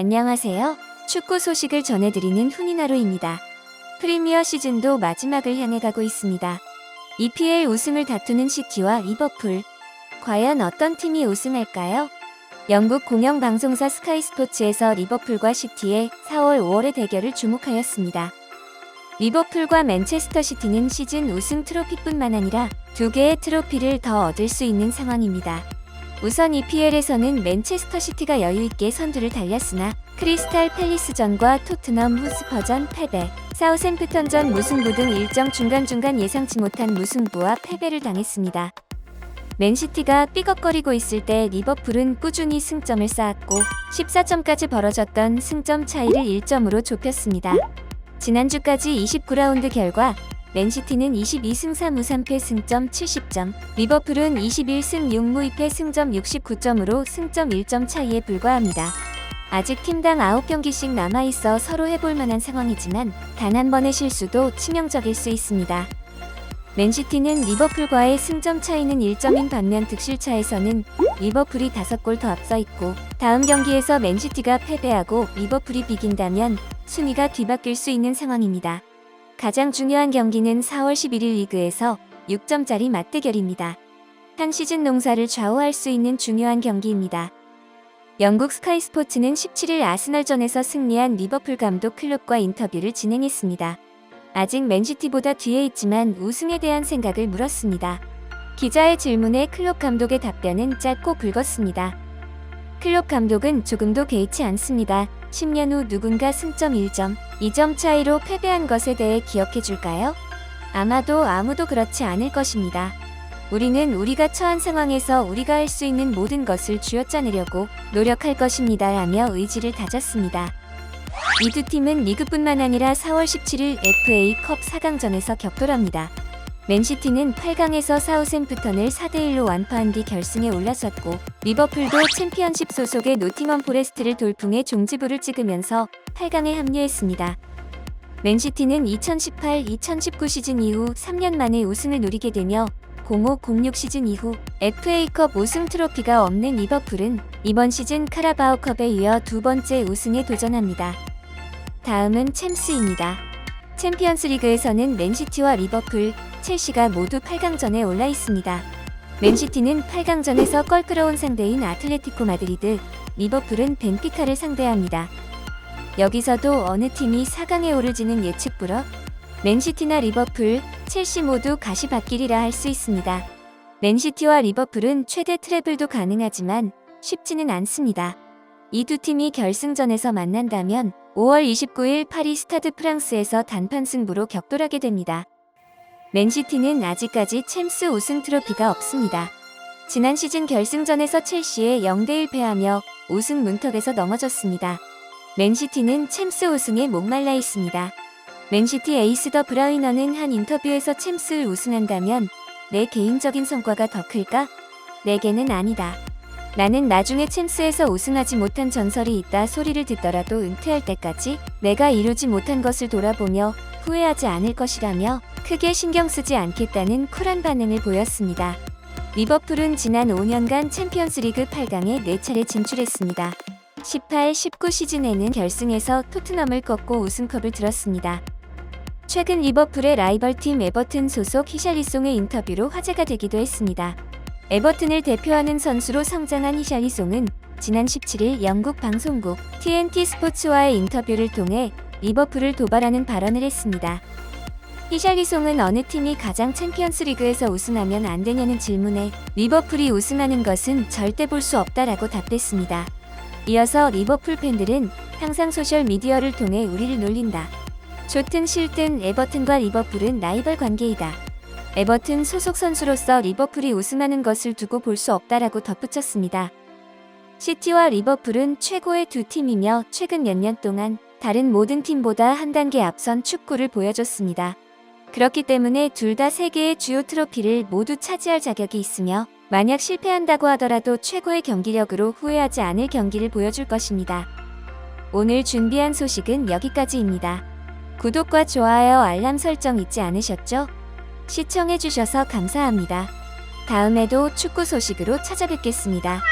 안녕하세요. 축구 소식을 전해드리는 훈이나로입니다. 프리미어 시즌도 마지막을 향해 가고 있습니다. EPL 우승을 다투는 시티와 리버풀. 과연 어떤 팀이 우승할까요? 영국 공영방송사 스카이 스포츠에서 리버풀과 시티의 4월 5월의 대결을 주목하였습니다. 리버풀과 맨체스터 시티는 시즌 우승 트로피뿐만 아니라 두 개의 트로피를 더 얻을 수 있는 상황입니다. 우선 EPL에서는 맨체스터 시티가 여유있게 선두를 달렸으나 크리스탈 팰리스전과 토트넘 후스퍼전 패배, 사우샘프턴전 무승부 등 일정 중간중간 예상치 못한 무승부와 패배를 당했습니다. 맨시티가 삐걱거리고 있을 때 리버풀은 꾸준히 승점을 쌓았고 14점까지 벌어졌던 승점 차이를 1점으로 좁혔습니다. 지난주까지 29라운드 결과 맨시티는 22승 3무 3패 승점 70점, 리버풀은 21승 6무 2패 승점 69점으로 승점 1점 차이에 불과합니다. 아직 팀당 9경기씩 남아있어 서로 해볼 만한 상황이지만 단 한 번의 실수도 치명적일 수 있습니다. 맨시티는 리버풀과의 승점 차이는 1점인 반면 득실차에서는 리버풀이 5골 더 앞서 있고 다음 경기에서 맨시티가 패배하고 리버풀이 비긴다면 순위가 뒤바뀔 수 있는 상황입니다. 가장 중요한 경기는 4월 11일 리그에서 6점짜리 맞대결입니다. 한 시즌 농사를 좌우할 수 있는 중요한 경기입니다. 영국 스카이 스포츠는 17일 아스널전에서 승리한 리버풀 감독 클롭과 인터뷰를 진행했습니다. 아직 맨시티보다 뒤에 있지만 우승에 대한 생각을 물었습니다. 기자의 질문에 클롭 감독의 답변은 짧고 굵었습니다. 클롭 감독은 조금도 개의치 않습니다. 10년 후 누군가 승점 1점, 2점 차이로 패배한 것에 대해 기억해 줄까요? 아마도 아무도 그렇지 않을 것입니다. 우리는 우리가 처한 상황에서 우리가 할 수 있는 모든 것을 쥐어짜내려고 노력할 것입니다. 라며 의지를 다졌습니다. 이 두 팀은 리그뿐만 아니라 4월 17일 FA컵 4강전에서 격돌합니다. 맨시티는 8강에서 사우샘프턴을 4대1로 완파한 뒤 결승에 올라섰고 리버풀도 챔피언십 소속의 노팅엄 포레스트를 돌풍해 종지부를 찍으면서 8강에 합류했습니다. 맨시티는 2018-2019 시즌 이후 3년 만에 우승을 누리게 되며 05-06 시즌 이후 FA컵 우승 트로피가 없는 리버풀은 이번 시즌 카라바오컵에 이어 두 번째 우승에 도전합니다. 다음은 챔스입니다. 챔피언스 리그에서는 맨시티와 리버풀, 첼시가 모두 8강전에 올라 있습니다. 맨시티는 8강전에서 껄끄러운 상대인 아틀레티코 마드리드, 리버풀은 벤피카를 상대합니다. 여기서도 어느 팀이 4강에 오를지는 예측 불허 맨시티나 리버풀, 첼시 모두 가시밭길이라 할 수 있습니다. 맨시티와 리버풀은 최대 트래블도 가능하지만 쉽지는 않습니다. 이 두 팀이 결승전에서 만난다면 5월 29일 파리 스타드 프랑스에서 단판 승부로 격돌하게 됩니다. 맨시티는 아직까지 챔스 우승 트로피가 없습니다. 지난 시즌 결승전에서 첼시에 0대1 패하며 우승 문턱에서 넘어졌습니다. 맨시티는 챔스 우승에 목말라 있습니다. 맨시티 에이스 더 브라이너는 한 인터뷰에서 챔스를 우승한다면 내 개인적인 성과가 더 클까? 내게는 아니다. 나는 나중에 챔스에서 우승하지 못한 전설이 있다 소리를 듣더라도 은퇴할 때까지 내가 이루지 못한 것을 돌아보며 후회하지 않을 것이라며 크게 신경 쓰지 않겠다는 쿨한 반응을 보였습니다. 리버풀은 지난 5년간 챔피언스 리그 8강에 4차례 진출했습니다. 18-19 시즌에는 결승에서 토트넘을 꺾고 우승컵을 들었습니다. 최근 리버풀의 라이벌팀 에버튼 소속 히샬리송의 인터뷰로 화제가 되기도 했습니다. 에버튼을 대표하는 선수로 성장한 히샬리송은 지난 17일 영국 방송국 TNT 스포츠와의 인터뷰를 통해 리버풀을 도발하는 발언을 했습니다. 히샬리송은 어느 팀이 가장 챔피언스 리그에서 우승하면 안 되냐는 질문에 리버풀이 우승하는 것은 절대 볼 수 없다라고 답했습니다. 이어서 리버풀 팬들은 항상 소셜 미디어를 통해 우리를 놀린다. 좋든 싫든 에버튼과 리버풀은 라이벌 관계이다. 에버튼 소속 선수로서 리버풀이 우승하는 것을 두고 볼 수 없다라고 덧붙였습니다. 시티와 리버풀은 최고의 두 팀이며 최근 몇 년 동안 다른 모든 팀보다 한 단계 앞선 축구를 보여줬습니다. 그렇기 때문에 둘 다 세계의 주요 트로피를 모두 차지할 자격이 있으며 만약 실패한다고 하더라도 최고의 경기력으로 후회하지 않을 경기를 보여줄 것입니다. 오늘 준비한 소식은 여기까지입니다. 구독과 좋아요 알람 설정 잊지 않으셨죠? 시청해주셔서 감사합니다. 다음에도 축구 소식으로 찾아뵙겠습니다.